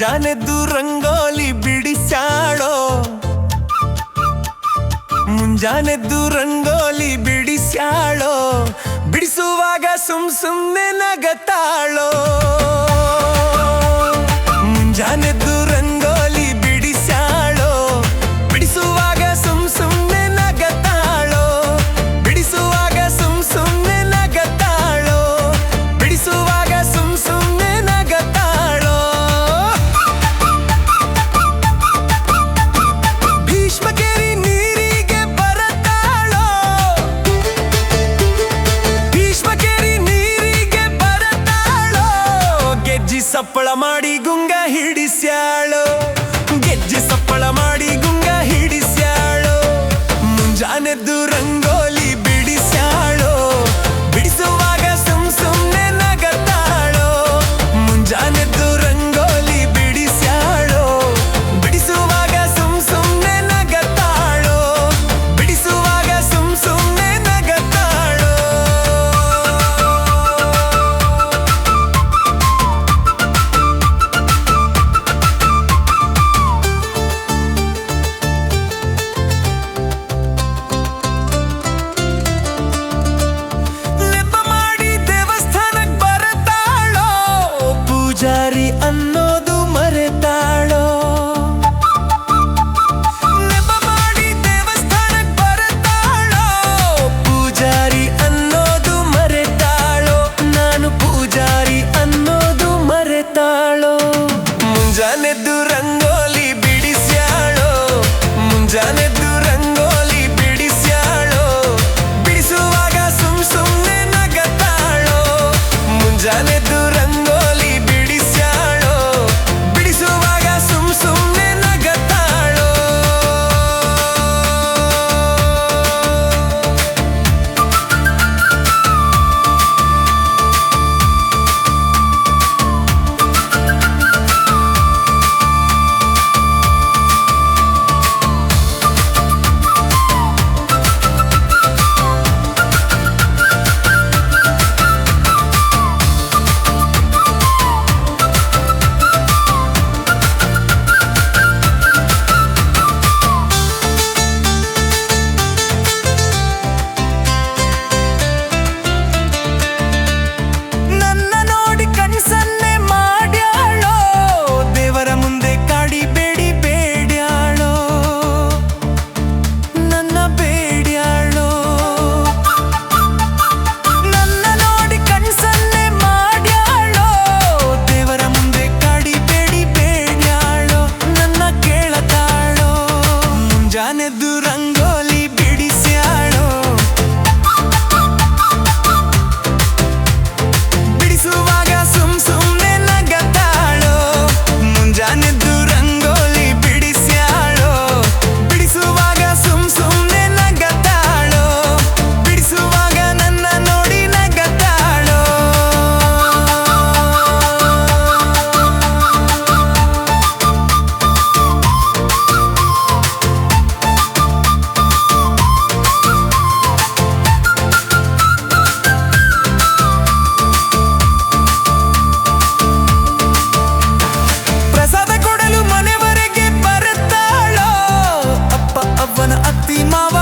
ಮುಂಜಾನೆದ್ದು ರಂಗೋಲಿ ಬಿಡಿಸಾಳೋ ಮುಂಜಾನೆದ್ದು ರಂಗೋಲಿ ಬಿಡಿಸಾಳೋ ಬಿಡಿಸುವಾಗ ಸುಮ್ ಸುಮ್ಮನೆ ನಗತಾಳೋ? ಸಪ್ಪಳ ಮಾಡಿ ಗುಂಗ ಹಿಡಿಸ್ಯಾಳು. जाने दूर my